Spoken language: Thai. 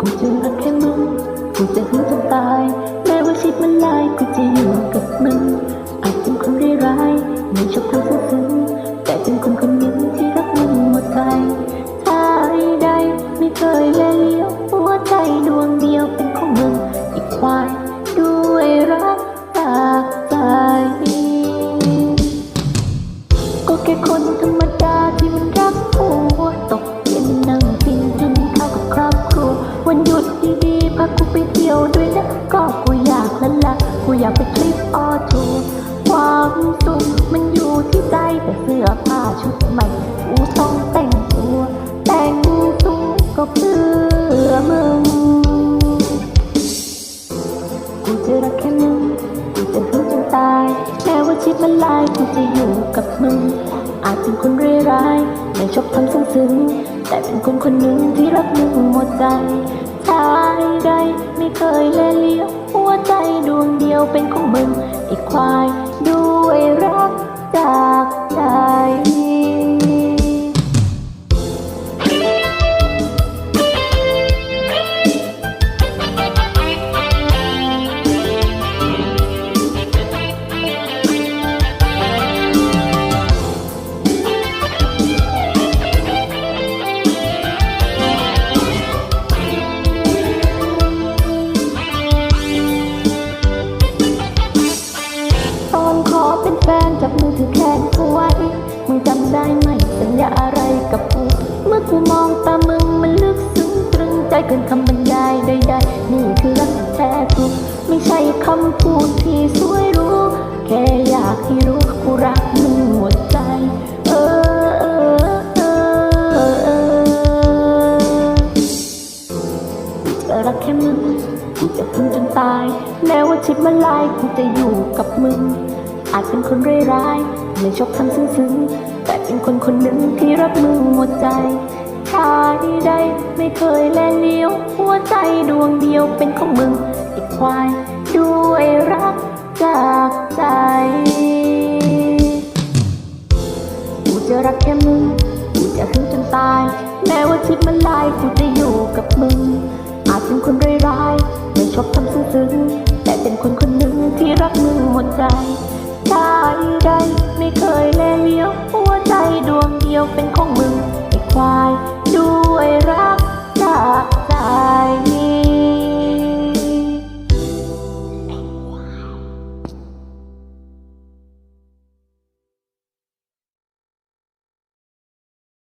กูจะรักแค่มึง กูจะหึงจนตาย แม้ว่าชีวิตมันลาย กูจะอยู่กับ ไปเที่ยวด้วยนะ ก็กูอยากละละกูอยากไปทริปออทูความสุขมันอยู่ที่ใจแต่เสื้อผ้าชุดใหม่กูต้องแต่งตัว แต่งตัวก็เพื่อมึงกูจะรักแค่มึงกูจะรู้จนตายแม้ว่าชีวิตมันลายกูจะอยู่กับมึงอาจเป็นคนเร่ร้ายไม่ชอบทำซึ้งแต่เป็นคนคนหนึ่งที่รักมึงหมดใจ ชายใดไม่เคยเลเลียวหัวใจดวงเดียวเป็นของมึงไอ้ควาย เป็นแฟนจับมือถือแขนกูไว้มึงจำได้ไหมสัญญาอะไรกับกูเมื่อกูมองตามึงมันลึกซึ้งตรึงใจเกินคำบรรยายใดๆนี่คือรักแท้กูไม่ใช่คำพูดที่สวยรู้ แค่อยากให้รู้กูรักมึงหมดใจ เออเออเออเออรักแค่มึงกูจะพึ่งจนตาย แม้ว่าชีวิตมันลายกูจะอยู่กับมึง อาจเป็นคนเร่ร้ายไม่ชอบทำซึ้งๆ แต่เป็นคนคนหนึ่งที่รักมึงหมดใจชายใดไม่เคยแลเลี้ยว หัวใจดวงเดียวเป็นของมึงไอ้ควาย ด้วยรักจากใจกูจะรักแค่มึงกูจะหึงจนตาย แม้ว่าชีวิตมันลายกูจะอยู่กับมึง อาจเป็นคนร้ายๆไม่ชอบทำซึ้งๆ แต่เป็นคนคนหนึ่งที่รักมึงหมดใจ ช